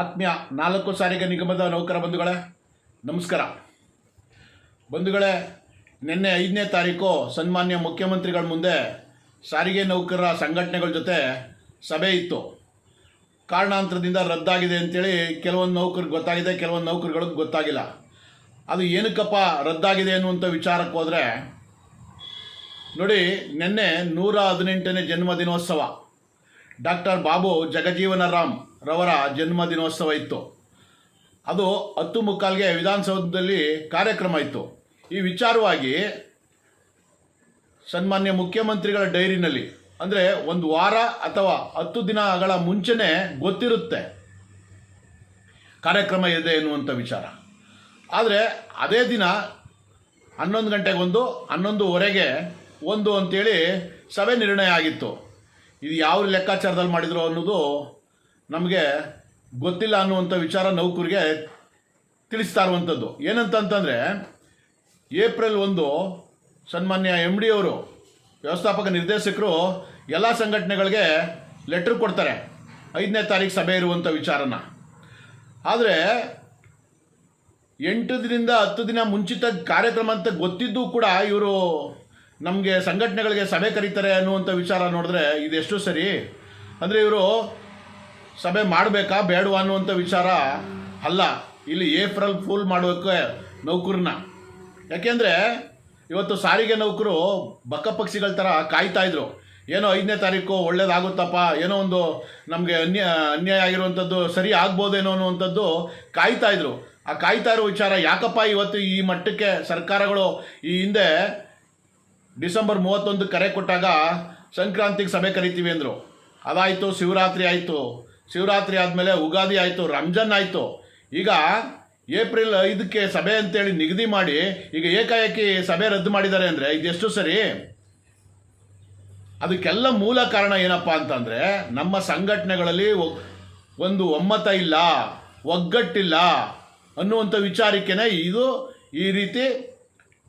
ಆತ್ಮೀಯ ನಾಲ್ಕು ಸಾರಿಗೆ ನಿಗಮದ ನೌಕರ ಬಂಧುಗಳೇ, ನಮಸ್ಕಾರ. ಬಂಧುಗಳೇ, ನಿನ್ನೆ ಐದನೇ ತಾರೀಕು ಸನ್ಮಾನ್ಯ ಮುಖ್ಯಮಂತ್ರಿಗಳ ಮುಂದೆ ಸಾರಿಗೆ ನೌಕರರ ಸಂಘಟನೆಗಳ ಜೊತೆ ಸಭೆ ಇತ್ತು. ಕಾರಣಾಂತರದಿಂದ ರದ್ದಾಗಿದೆ ಅಂತೇಳಿ ಕೆಲವೊಂದು ನೌಕರಿಗೆ ಗೊತ್ತಾಗಿದೆ, ಕೆಲವೊಂದು ನೌಕರುಗಳಿಗೆ ಗೊತ್ತಾಗಿಲ್ಲ. ಅದು ಏನಕ್ಕಪ್ಪ ರದ್ದಾಗಿದೆ ಅನ್ನುವಂಥ ವಿಚಾರಕ್ಕೆ ಹೋದರೆ, ನೋಡಿ, ನಿನ್ನೆ ನೂರ ಹದಿನೆಂಟನೇ ಜನ್ಮದಿನೋತ್ಸವ. ಡಾಕ್ಟರ್ ಬಾಬು ಜಗಜೀವನ ರಾಮ್ ರವರ ಜನ್ಮ ದಿನೋತ್ಸವ ಇತ್ತು ಅದು ಹತ್ತು ಮುಕ್ಕಾಲ್ಗೆ ವಿಧಾನಸೌಧದಲ್ಲಿ ಕಾರ್ಯಕ್ರಮ ಇತ್ತು. ಈ ವಿಚಾರವಾಗಿ ಸನ್ಮಾನ್ಯ ಮುಖ್ಯಮಂತ್ರಿಗಳ ಡೈರಿನಲ್ಲಿ, ಅಂದರೆ ಒಂದು ವಾರ ಅಥವಾ ಹತ್ತು ದಿನಗಳ ಮುಂಚೆನೇ ಗೊತ್ತಿರುತ್ತೆ ಕಾರ್ಯಕ್ರಮ ಇದೆ ಎನ್ನುವಂಥ ವಿಚಾರ. ಆದರೆ ಅದೇ ದಿನ ಹನ್ನೊಂದು ಗಂಟೆಗೊಂದು, ಹನ್ನೊಂದುವರೆಗೆ ಒಂದು ಅಂತೇಳಿ ಸಭೆ ನಿರ್ಣಯ ಆಗಿತ್ತು. ಇದು ಯಾವ ಲೆಕ್ಕಾಚಾರದಲ್ಲಿ ಮಾಡಿದ್ರು ಅನ್ನೋದು ನಮಗೆ ಗೊತ್ತಿಲ್ಲ ಅನ್ನುವಂಥ ವಿಚಾರ ನೌಕರಿಗೆ ತಿಳಿಸ್ತಾ ಇರುವಂಥದ್ದು ಏನಂತಂತಂದರೆ, ಏಪ್ರಿಲ್ ಒಂದು ಸನ್ಮಾನ್ಯ ಎಂ ಡಿ ಅವರು, ವ್ಯವಸ್ಥಾಪಕ ನಿರ್ದೇಶಕರು ಎಲ್ಲ ಸಂಘಟನೆಗಳಿಗೆ ಲೆಟ್ರ್ ಕೊಡ್ತಾರೆ. ಐದನೇ ತಾರೀಕು ಸಭೆ ಇರುವಂಥ ವಿಚಾರನ. ಆದರೆ, ಎಂಟು ದಿನದಿಂದ ಹತ್ತು ದಿನ ಮುಂಚಿತ ಕಾರ್ಯಕ್ರಮ ಅಂತ ಗೊತ್ತಿದ್ದು ಕೂಡ ಇವರು ನಮಗೆ ಸಂಘಟನೆಗಳಿಗೆ ಸಭೆ ಕರೀತಾರೆ ಅನ್ನುವಂಥ ವಿಚಾರ ನೋಡಿದ್ರೆ ಇದೆಷ್ಟು ಸರಿ? ಅಂದರೆ ಇವರು ಸಭೆ ಮಾಡಬೇಕಾ ಬೇಡವಾ ಅನ್ನುವಂಥ ವಿಚಾರ ಅಲ್ಲ. ಇಲ್ಲಿ ಏಪ್ರಿಲ್ ಫುಲ್ ಮಾಡೋಕ್ಕೆ ನೌಕರನ್ನ ಯಾಕೆಂದರೆ ಇವತ್ತು ಸಾರಿಗೆ ನೌಕರು ಬಕ್ಕ ಪಕ್ಷಿಗಳ ಥರ ಕಾಯ್ತಾಯಿದ್ರು ಏನೋ ಐದನೇ ತಾರೀಕು ಒಳ್ಳೇದಾಗುತ್ತಪ್ಪ, ಏನೋ ಒಂದು ನಮಗೆ ಅನ್ಯ, ಅನ್ಯಾಯ ಆಗಿರುವಂಥದ್ದು ಸರಿ ಆಗ್ಬೋದೇನೋ ಅನ್ನುವಂಥದ್ದು ಕಾಯ್ತಾ ಇದ್ರು. ಆ ಕಾಯ್ತಾ ಇರೋ ವಿಚಾರ ಯಾಕಪ್ಪ ಇವತ್ತು ಈ ಮಟ್ಟಕ್ಕೆ ಸರ್ಕಾರಗಳು ಈ ಹಿಂದೆ ಡಿಸೆಂಬರ್ ಮೂವತ್ತೊಂದು ಕರೆ ಕೊಟ್ಟಾಗ ಸಂಕ್ರಾಂತಿಗೆ ಸಭೆ ಕರಿತೀವಿ ಅಂದರು. ಅದಾಯಿತು, ಶಿವರಾತ್ರಿ ಆಯಿತು. ಶಿವರಾತ್ರಿ ಆದಮೇಲೆ ಉಗಾದಿ ಆಯಿತು, ರಂಜಾನ್ ಆಯಿತು. ಈಗ ಏಪ್ರಿಲ್ ಐದಕ್ಕೆ ಸಭೆ ಅಂತೇಳಿ ನಿಗದಿ ಮಾಡಿ, ಈಗ ಏಕಾಏಕಿ ಸಭೆ ರದ್ದು ಮಾಡಿದ್ದಾರೆ ಅಂದರೆ ಇದೆಷ್ಟು ಸರಿ? ಅದಕ್ಕೆಲ್ಲ ಮೂಲ ಕಾರಣ ಏನಪ್ಪ ಅಂತಂದರೆ, ನಮ್ಮ ಸಂಘಟನೆಗಳಲ್ಲಿ ಒಂದು ಒಮ್ಮತ ಇಲ್ಲ, ಒಗ್ಗಟ್ಟಿಲ್ಲ ಅನ್ನುವಂಥ ವಿಚಾರಕ್ಕೆನೇ ಇದು ಈ ರೀತಿ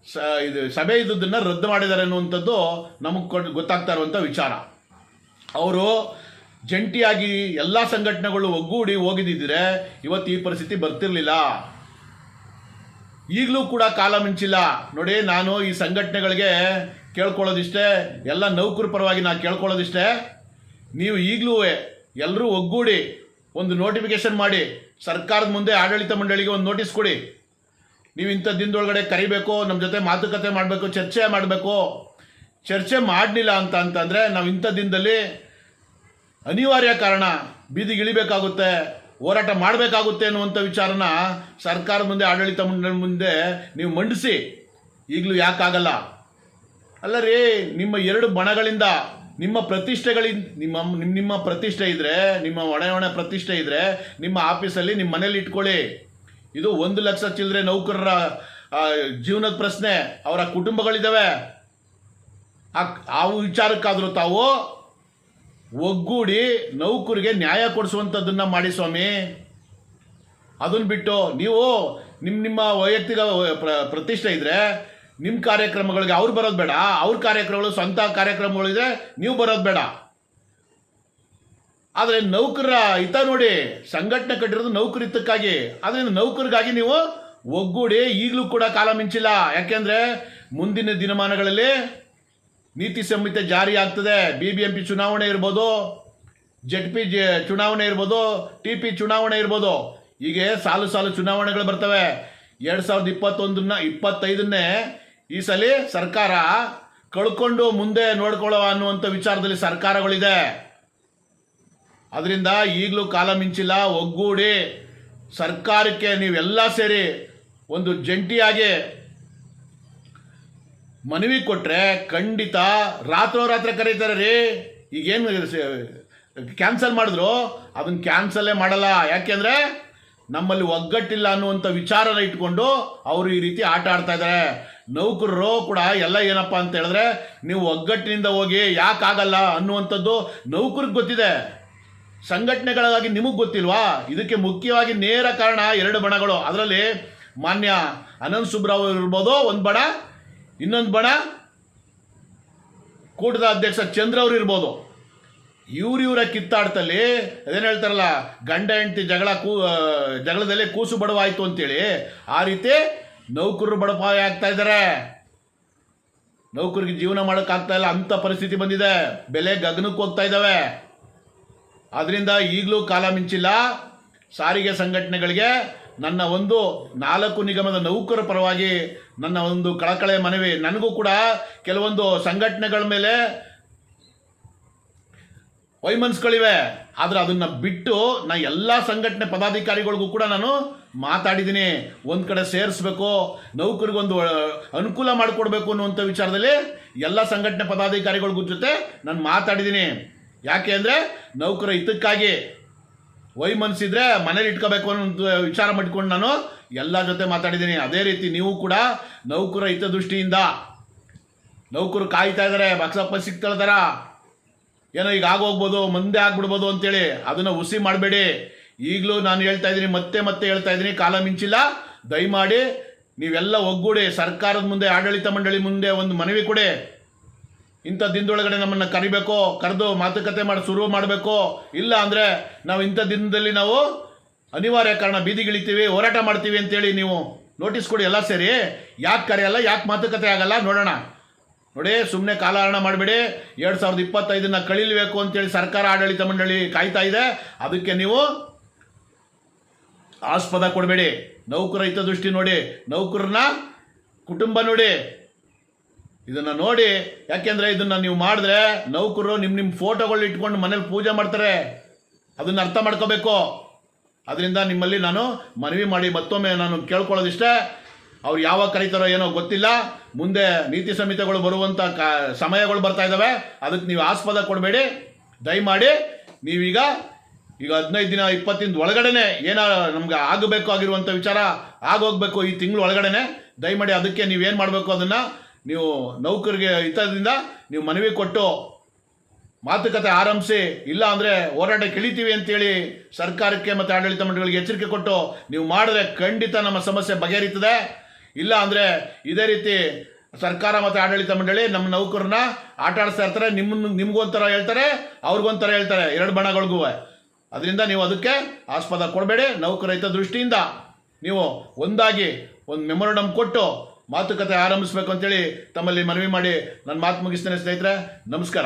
ಸ, ಇದು ಸಭೆ ಇದ್ದುದನ್ನು ರದ್ದು ಮಾಡಿದ್ದಾರೆ ಅನ್ನುವಂಥದ್ದು ನಮಗೆ ಕೊಟ್ಟು ಗೊತ್ತಾಗ್ತಾ ಇರುವಂಥ ವಿಚಾರ. ಅವರು ಜಂಟಿಯಾಗಿ ಎಲ್ಲ ಸಂಘಟನೆಗಳು ಒಗ್ಗೂಡಿ ಹೋಗಿದ್ದಿದ್ರೆ ಇವತ್ತು ಈ ಪರಿಸ್ಥಿತಿ ಬರ್ತಿರಲಿಲ್ಲ. ಈಗಲೂ ಕೂಡ ಕಾಲ ಮಿಂಚಿಲ್ಲ. ನೋಡಿ, ನಾನು ಈ ಸಂಘಟನೆಗಳಿಗೆ ಕೇಳ್ಕೊಳ್ಳೋದಿಷ್ಟೇ, ಎಲ್ಲ ನೌಕರ ಪರವಾಗಿ ನಾನು ಕೇಳ್ಕೊಳ್ಳೋದಿಷ್ಟೇ. ನೀವು ಈಗಲೂ ಎಲ್ಲರೂ ಒಗ್ಗೂಡಿ ಒಂದು ನೋಟಿಫಿಕೇಶನ್ ಮಾಡಿ, ಸರ್ಕಾರದ ಮುಂದೆ ಆಡಳಿತ ಮಂಡಳಿಗೆ ಒಂದು ನೋಟಿಸ್ ಕೊಡಿ. ನೀವು ಇಂಥ ದಿನದೊಳಗಡೆ ಕರಿಬೇಕು, ನಮ್ಮ ಜೊತೆ ಮಾತುಕತೆ ಮಾಡಬೇಕು, ಚರ್ಚೆ ಮಾಡಬೇಕು. ಚರ್ಚೆ ಮಾಡಲಿಲ್ಲ ಅಂತ ಅಂತಂದರೆ ನಾವು ಇಂಥ ದಿನದಲ್ಲಿ ಅನಿವಾರ್ಯ ಕಾರಣ ಬೀದಿಗಿಳಿಬೇಕಾಗುತ್ತೆ ಹೋರಾಟ ಮಾಡಬೇಕಾಗುತ್ತೆ ಅನ್ನುವಂಥ ವಿಚಾರನ ಸರ್ಕಾರದ ಮುಂದೆ, ಆಡಳಿತ ಮಂಡಳಿ ಮುಂದೆ ನೀವು ಮಂಡಿಸಿ. ಈಗಲೂ ಯಾಕಾಗಲ್ಲ? ಅಲ್ಲ ರೀ ನಿಮ್ಮ ಎರಡು ಬಣಗಳಿಂದ ನಿಮ್ಮ ಪ್ರತಿಷ್ಠೆಗಳಿಂದ, ನಿಮ್ಮ ನಿಮ್ಮ ಪ್ರತಿಷ್ಠೆ ಇದ್ದರೆ ನಿಮ್ಮ ಒಣೆ ಒಣ ಪ್ರತಿಷ್ಠೆ ಇದ್ದರೆ ನಿಮ್ಮ ಆಫೀಸಲ್ಲಿ ನಿಮ್ಮ ಮನೇಲಿ ಇಟ್ಕೊಳ್ಳಿ. ಇದು ಒಂದು ಲಕ್ಷ ಚಿಲ್ಲರೆ ನೌಕರರ ಜೀವನದ ಪ್ರಶ್ನೆ. ಅವರ ಕುಟುಂಬಗಳಿದ್ದಾವೆ. ಆ ವಿಚಾರಕ್ಕಾದರೂ ತಾವು ಒಗ್ಗೂಡಿ ನೌಕರಿಗೆ ನ್ಯಾಯ ಕೊಡಿಸುವಂಥದ್ದನ್ನ ಮಾಡಿ ಸ್ವಾಮಿ. ಅದನ್ನ ಬಿಟ್ಟು ನೀವು ನಿಮ್ಮ ನಿಮ್ಮ ವೈಯಕ್ತಿಕ ಪ್ರ- ಪ್ರತಿಷ್ಠೆ ಇದ್ರೆ ನಿಮ್ಮ ಕಾರ್ಯಕ್ರಮಗಳಿಗೆ ಅವ್ರು ಬರೋದು ಬೇಡ, ಅವ್ರ ಕಾರ್ಯಕ್ರಮಗಳು ಸ್ವಂತ ಕಾರ್ಯಕ್ರಮಗಳಿದ್ರೆ ನೀವು ಬರೋದು ಬೇಡ. ಆದರೆ ನೌಕರರ ಹಿತ ನೋಡಿ ಸಂಘಟನೆ ಕಟ್ಟಿರೋದು ನೌಕರ ಹಿತಕ್ಕಾಗಿ. ಅದರಿಂದ ನೌಕರಿಗಾಗಿ ನೀವು ಒಗ್ಗೂಡಿ ಈಗಲೂ ಕೂಡ ಕಾಲ ಮಿಂಚಿಲ್ಲ. ಯಾಕೆಂದ್ರೆ ಮುಂದಿನ ದಿನಮಾನಗಳಲ್ಲಿ ನೀತಿ ಸಂಹಿತೆ ಜಾರಿ ಆಗ್ತದೆ. ಬಿ ಬಿ ಎಂ ಪಿ ಚುನಾವಣೆ ಇರ್ಬೋದು ಜೆಡ್ ಪಿ ಜೆ ಚುನಾವಣೆ ಇರ್ಬೋದು ಟಿ ಪಿ ಚುನಾವಣೆ ಇರ್ಬೋದು. ಹೀಗೆ ಸಾಲು ಸಾಲು ಚುನಾವಣೆಗಳು ಬರ್ತವೆ. ಎರಡು ಸಾವಿರದ ಇಪ್ಪತ್ತೊಂದನ್ನ, ಇಪ್ಪತ್ತೈದನ್ನೇ ಈ ಸಲ ಸರ್ಕಾರ ಕಳ್ಕೊಂಡು ಮುಂದೆ ನೋಡ್ಕೊಳ್ಳೋ ಅನ್ನುವಂಥ ವಿಚಾರದಲ್ಲಿ ಸರ್ಕಾರಗಳಿದೆ. ಅದರಿಂದ ಈಗಲೂ ಕಾಲ ಮಿಂಚಿಲ್ಲ. ಒಗ್ಗೂಡಿ ಸರ್ಕಾರಕ್ಕೆ ನೀವೆಲ್ಲ ಸೇರಿ ಒಂದು ಜಂಟಿಯಾಗಿ ಮನವಿ ಕೊಟ್ಟರೆ ಖಂಡಿತ ರಾತ್ರೋರಾತ್ರ ಕರೀತಾರೆ ರೀ. ಈಗೇನು ಕ್ಯಾನ್ಸಲ್ ಮಾಡಿದ್ರು. ಅದನ್ನು ಕ್ಯಾನ್ಸಲ್ಲೇ ಮಾಡಲ್ಲ. ಯಾಕೆಂದರೆ ನಮ್ಮಲ್ಲಿ ಒಗ್ಗಟ್ಟಿಲ್ಲ ಅನ್ನುವಂಥ ವಿಚಾರನ ಇಟ್ಕೊಂಡು ಅವರು ಈ ರೀತಿ ಆಟ ಆಡ್ತಾ ಇದ್ದಾರೆ ನೌಕರರು ಕೂಡ ಎಲ್ಲ ಏನಪ್ಪ ಅಂತ ಹೇಳಿದ್ರೆ ನೀವು ಒಗ್ಗಟ್ಟಿನಿಂದ ಹೋಗಿ ಯಾಕಾಗಲ್ಲ ಅನ್ನುವಂಥದ್ದು ನೌಕರಿಗೆ ಗೊತ್ತಿದೆ. ಸಂಘಟನೆಗಳಾಗಿ ನಿಮಗೆ ಗೊತ್ತಿಲ್ವಾ? ಇದಕ್ಕೆ ಮುಖ್ಯವಾಗಿ ನೇರ ಕಾರಣ ಎರಡು ಬಣಗಳು. ಅದರಲ್ಲಿ ಮಾನ್ಯ ಅನಂತ್ ಸುಬ್ರಾವ್ ಇರ್ಬೋದು, ಒಂದು ಬಣ ಇನ್ನೊಂದು ಬಣ ಕೂಟದ ಅಧ್ಯಕ್ಷ ಚಂದ್ರ ಅವರು ಇರ್ಬೋದು. ಇವ್ರ ಇವರ ಕಿತ್ತಾಡ್ತಲ್ಲಿ ಅದೇನು ಹೇಳ್ತಾರಲ್ಲ, ಗಂಡ ಹೆಂಡತಿ ಜಗಳ ಕೂ ಜಗಳದಲ್ಲಿ ಕೂಸು ಬಡವಾಯಿತು ಅಂತೇಳಿ ಆ ರೀತಿ ನೌಕರರು ಬಡಪಾಯ ಆಗ್ತಾ ಇದ್ದಾರೆ ನೌಕರಿಗೆ ಜೀವನ ಮಾಡೋಕ್ಕಾಗ್ತಾ ಇಲ್ಲ ಅಂಥ ಪರಿಸ್ಥಿತಿ ಬಂದಿದೆ. ಬೆಲೆ ಗಗನಕ್ಕೆ ಹೋಗ್ತಾ ಇದ್ದಾವೆ ಅದರಿಂದ ಈಗಲೂ ಕಾಲ ಮಿಂಚಿಲ್ಲ ಸಾರಿಗೆ ಸಂಘಟನೆಗಳಿಗೆ. ನನ್ನ ಒಂದು ನಾಲ್ಕು ನಿಗಮದ ನೌಕರ ಪರವಾಗಿ ನನ್ನ ಒಂದು ಕಳಕಳೆ ಮನವಿ. ನನಗೂ ಕೂಡ ಕೆಲವೊಂದು ಸಂಘಟನೆಗಳ ಮೇಲೆ ವೈಮನ್ಸ್ಗಳಿವೆ. ಆದರೆ ಅದನ್ನು ಬಿಟ್ಟು ನಾ ಎಲ್ಲ ಸಂಘಟನೆ ಪದಾಧಿಕಾರಿಗಳಿಗೂ ಕೂಡ ನಾನು ಮಾತಾಡಿದ್ದೀನಿ. ಒಂದು ಕಡೆ ಸೇರಿಸ್ಬೇಕು, ನೌಕರಿಗೊಂದು ಅನುಕೂಲ ಮಾಡಿಕೊಡ್ಬೇಕು ಅನ್ನುವಂಥ ವಿಚಾರದಲ್ಲಿ ಎಲ್ಲ ಸಂಘಟನೆ ಪದಾಧಿಕಾರಿಗಳಿಗೂ ಜೊತೆ ನಾನು ಮಾತಾಡಿದ್ದೀನಿ. ಯಾಕೆ ಅಂದರೆ ನೌಕರ ಹಿತಕ್ಕಾಗಿ ವೈಮನ್ಸಿದ್ರೆ ಮನೇಲಿ ಇಟ್ಕೋಬೇಕು ಅನ್ನೋ ವಿಚಾರ ಮಾಡಿಕೊಂಡು ನಾನು ಎಲ್ಲ ಜೊತೆ ಮಾತಾಡಿದ್ದೀನಿ. ಅದೇ ರೀತಿ ನೀವು ಕೂಡ ನೌಕರ ಹಿತದೃಷ್ಟಿಯಿಂದ ನೌಕರು ಕಾಯ್ತಾ ಇದ್ದಾರೆ ಬಕ್ಸಪ್ಪ ಥರ ಏನೋ ಈಗ ಆಗೋಗ್ಬೋದು, ಮುಂದೆ ಆಗ್ಬಿಡ್ಬೋದು ಅಂತೇಳಿ ಅದನ್ನು ಹುಸಿ ಮಾಡಬೇಡಿ. ಈಗಲೂ ನಾನು ಹೇಳ್ತಾ ಇದ್ದೀನಿ, ಮತ್ತೆ ಮತ್ತೆ ಹೇಳ್ತಾ ಇದ್ದೀನಿ, ಕಾಲ ಮಿಂಚಿಲ್ಲ. ದಯಮಾಡಿ ನೀವೆಲ್ಲ ಒಗ್ಗೂಡಿ, ಸರ್ಕಾರದ ಮುಂದೆ, ಆಡಳಿತ ಮಂಡಳಿ ಮುಂದೆ ಒಂದು ಮನವಿ ಕೊಡಿ. ಇಂಥ ದಿನದೊಳಗಡೆ ನಮ್ಮನ್ನು ಕರಿಬೇಕು? ಕರೆದು ಮಾತುಕತೆ ಮಾಡಿ, ಶುರು ಮಾಡಬೇಕು? ಇಲ್ಲ ಅಂದರೆ ನಾವು ಇಂಥ ದಿನದಲ್ಲಿ ನಾವು ಅನಿವಾರ್ಯ ಕಾರಣ ಬೀದಿಗಿಳಿತೀವಿ ಹೋರಾಟ ಮಾಡ್ತೀವಿ ಅಂತೇಳಿ ನೀವು ನೋಟಿಸ್ ಕೊಡಿ ಎಲ್ಲ ಸೇರಿ. ಯಾಕೆ ಕರೆಯಲ್ಲ ಯಾಕೆ ಮಾತುಕತೆ ಆಗಲ್ಲ ನೋಡೋಣ. ನೋಡಿ ಸುಮ್ಮನೆ ಕಾಲಹರಣ ಮಾಡಬೇಡಿ. ಎರಡು ಸಾವಿರದ ಇಪ್ಪತ್ತೈದನ್ನು ಕಳಿಲ್ಬೇಕು ಅಂತೇಳಿ ಸರ್ಕಾರ, ಆಡಳಿತ ಮಂಡಳಿ ಕಾಯ್ತಾ ಇದೆ. ಅದಕ್ಕೆ ನೀವು ಆಸ್ಪದ ಕೊಡಬೇಡಿ. ನೌಕರ ಹಿತದೃಷ್ಟಿ ನೋಡಿ. ನೌಕರನ್ನ ಕುಟುಂಬ ನೋಡಿ. ಇದನ್ನು ನೋಡಿ, ಯಾಕೆಂದರೆ ಇದನ್ನು ನೀವು ಮಾಡಿದ್ರೆ ನೌಕರರು ನಿಮ್ಮ ನಿಮ್ಮ ಫೋಟೋಗಳು ಇಟ್ಕೊಂಡು ಮನೇಲಿ ಪೂಜೆ ಮಾಡ್ತಾರೆ. ಅದನ್ನು ಅರ್ಥ ಮಾಡ್ಕೋಬೇಕು. ಅದರಿಂದ ನಿಮ್ಮಲ್ಲಿ ನಾನು ಮನವಿ ಮಾಡಿ ಮತ್ತೊಮ್ಮೆ ನಾನು ಕೇಳ್ಕೊಳ್ಳೋದಿಷ್ಟೇ. ಅವ್ರು ಯಾವಾಗ ಕರೀತಾರೋ ಏನೋ ಗೊತ್ತಿಲ್ಲ. ಮುಂದೆ ನೀತಿ ಸಂಹಿತೆಗಳು ಬರುವಂಥ ಕ, ಸಮಯಗಳು ಬರ್ತಾ ಇದ್ದಾವೆ ಅದಕ್ಕೆ ನೀವು ಆಸ್ಪದ ಕೊಡಬೇಡಿ. ದಯಮಾಡಿ ನೀವೀಗ, ಈಗ ಹದಿನೈದು ದಿನ ಇಪ್ಪತ್ತಿನ ಒಳಗಡೆನೆ ಏನೋ ನಮ್ಗೆ ಆಗಬೇಕು ಆಗಿರುವಂಥ ವಿಚಾರ, ಆಗೋಗ್ಬೇಕು ಈ ತಿಂಗಳು ಒಳಗಡೆನೆ. ದಯಮಾಡಿ ಅದಕ್ಕೆ ನೀವೇನು ಮಾಡಬೇಕು ಅದನ್ನು ನೀವು ನೌಕರಿಗೆ ಹಿತದಿಂದ ನೀವು ಮನವಿ ಕೊಟ್ಟು ಮಾತುಕತೆ ಆರಂಭಿಸಿ, ಇಲ್ಲ ಅಂದರೆ ಹೋರಾಟ ಇಳಿತೀವಿ ಅಂತೇಳಿ ಸರ್ಕಾರಕ್ಕೆ ಮತ್ತು ಆಡಳಿತ ಮಂಡಳಿಗಳಿಗೆ ಎಚ್ಚರಿಕೆ ಕೊಟ್ಟು ನೀವು ಮಾಡಿದ್ರೆ ಖಂಡಿತ ನಮ್ಮ ಸಮಸ್ಯೆ ಬಗೆಹರಿತದೆ. ಇಲ್ಲ ಅಂದರೆ ಇದೇ ರೀತಿ ಸರ್ಕಾರ ಮತ್ತು ಆಡಳಿತ ಮಂಡಳಿ ನಮ್ಮ ನೌಕರನ್ನ ಆಟ ಆಡಿಸ್ತಾ ಇರ್ತಾರೆ ನಿಮ್ಮ ನಿಮ್ಗೊಂಥರ ಹೇಳ್ತಾರೆ, ಅವ್ರಿಗೊಂಥರ ಹೇಳ್ತಾರೆ, ಎರಡು ಬಣಗಳಿಗೂ. ಅದರಿಂದ ನೀವು ಅದಕ್ಕೆ ಆಸ್ಪದ ಕೊಡಬೇಡಿ. ನೌಕರ ಹಿತ ದೃಷ್ಟಿಯಿಂದ ನೀವು ಒಂದಾಗಿ ಒಂದು ಮೆಮೊರಂಡಮ್ ಕೊಟ್ಟು ಮಾತುಕತೆ ಆರಂಭಿಸಬೇಕು ಅಂತೇಳಿ ತಮ್ಮಲ್ಲಿ ಮನವಿ ಮಾಡಿ ನನ್ನ ಮಾತು ಮುಗಿಸ್ತೇನೆ ಸ್ನೇಹಿತರೆ ನಮಸ್ಕಾರ.